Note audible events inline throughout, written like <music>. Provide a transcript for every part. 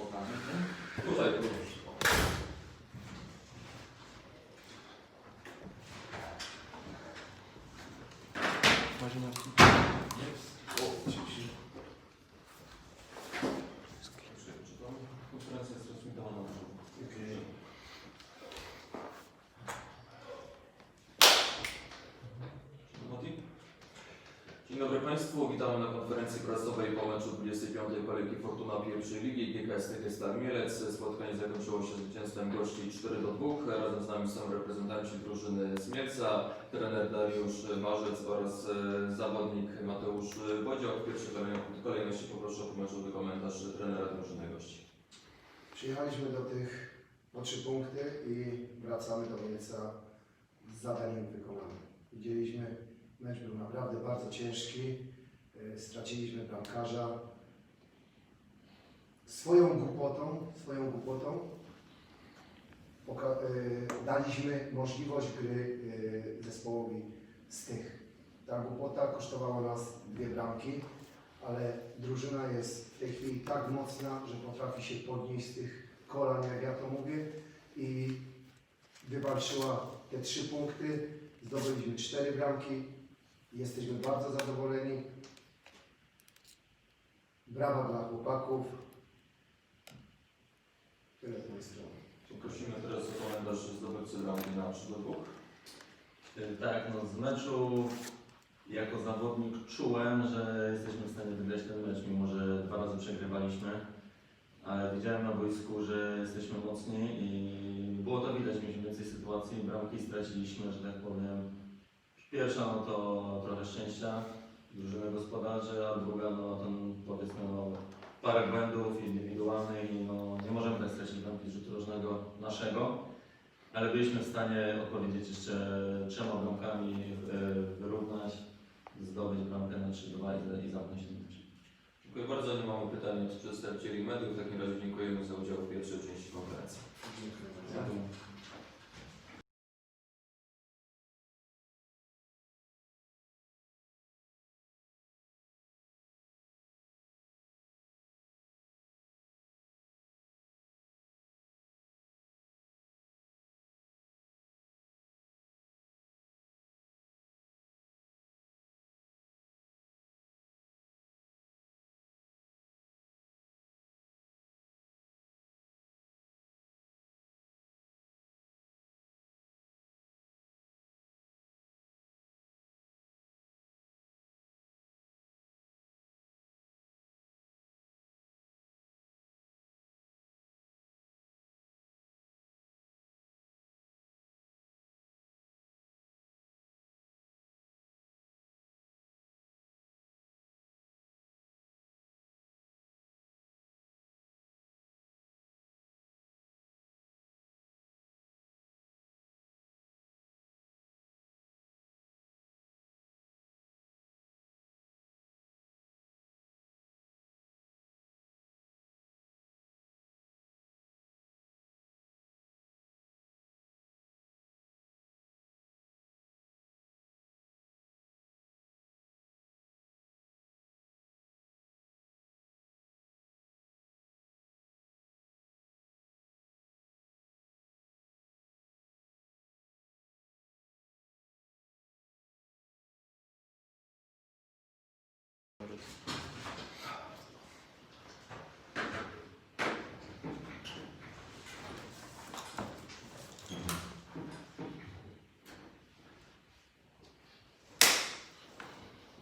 我感觉，都在做直播。Dzień dobry Państwu, witamy na konferencji prasowej po meczu 25. kolejki Fortuna pierwszej ligi GKS Tychy Star Mielec. Spotkanie zakończyło się zwycięstwem gości 4 do 2. Razem z nami są reprezentanci drużyny z Mielca, trener Dariusz Marzec oraz e, zawodnik Mateusz Bodzioch. W pierwszej kolej- kolejności poproszę o pomeczowy komentarz trenera drużyny gości. Przyjechaliśmy do tych po trzy punkty i wracamy do Mielca z zadaniem wykonanym. Widzieliśmy, mecz był naprawdę bardzo ciężki, y, straciliśmy bramkarza. Swoją głupotą, swoją głupotą y, daliśmy możliwość gry y, zespołowi z tych. Ta głupota kosztowała nas dwie bramki, ale drużyna jest w tej chwili tak mocna, że potrafi się podnieść z tych kolan, jak ja to mówię, i wywalczyła te trzy punkty. Zdobyliśmy cztery bramki. Jesteśmy bardzo zadowoleni. Brawa dla chłopaków. Tyle z mojej strony. Poprosimy teraz o komentarz zdobywcy bramki na 3 do 2. Y, Tak, no z meczu jako zawodnik czułem, że jesteśmy w stanie wygrać ten mecz, mimo że dwa razy przegrywaliśmy. Ale widziałem na boisku, że jesteśmy mocni i było to widać, mieliśmy więcej sytuacji, bramki straciliśmy, że tak powiem. Pierwsza no to trochę szczęścia drużyny gospodarzy, a druga no to powiedzmy no, parę błędów indywidualnych i no, nie możemy tak stracić bramki z rzutu rożnego naszego. Ale byliśmy w stanie odpowiedzieć jeszcze trzema bramkami, e, wyrównać, zdobyć bramkę na 3-2 i, i zamknąć ten mecz. Dziękuję bardzo. Nie mamy pytań od przedstawicieli mediów. W takim razie dziękujemy za udział w pierwszej części konferencji. Dziękuję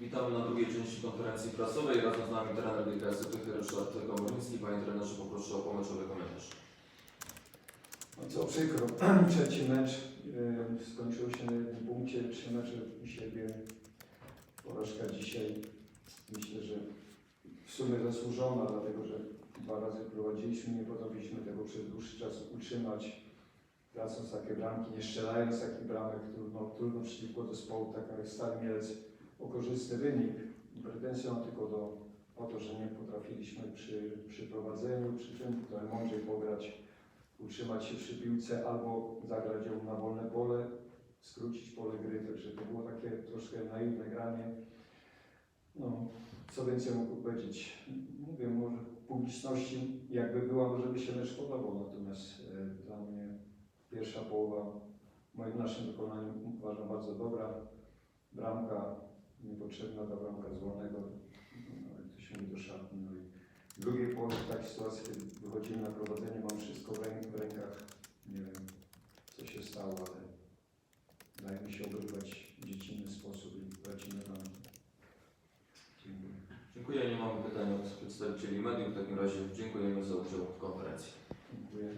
Witamy na drugiej części konferencji prasowej. Razem z nami trener GKS Tychy Ryszard Komornicki. Panie trenerze, poproszę o pomeczowy komentarz. No co przykro, <clears throat> trzeci mecz y, skończył się na jednym punkcie, trzy mecze u siebie. Porażka dzisiaj myślę, że w sumie zasłużona, dlatego że dwa razy prowadziliśmy, nie potrafiliśmy tego przez dłuższy czas utrzymać. Tracąc takie bramki, nie strzelając takich bramek, trudno, trudno przeciwko zespołu, tak jak Stary Mielec, o korzystny wynik. Pretensją tylko do, o to, że nie potrafiliśmy przy, przy prowadzeniu, przy czym trochę mądrzej pograć utrzymać się przy piłce albo zagrać ją na wolne pole, skrócić pole gry, także to było takie troszkę naiwne granie. No, co więcej mógł powiedzieć? Mówię, może publiczności jakby była, może by się mecz podobał, natomiast e, dla mnie pierwsza połowa w moim naszym wykonaniu uważam bardzo dobra. Bramka niepotrzebna, ta bramka z wolnego, no, jak to się mówi do szatni. No i w drugiej połowie w takiej sytuacji, kiedy wychodzimy na prowadzenie, mam wszystko w, ręk, w rękach. Nie wiem, co się stało, ale daje mi się obrywać w dziecinny sposób i tracimy bramki. Dziękuję. Dziękuję. Nie mamy pytań od przedstawicieli mediów. W takim razie dziękujemy za udział w konferencji. Dziękuję.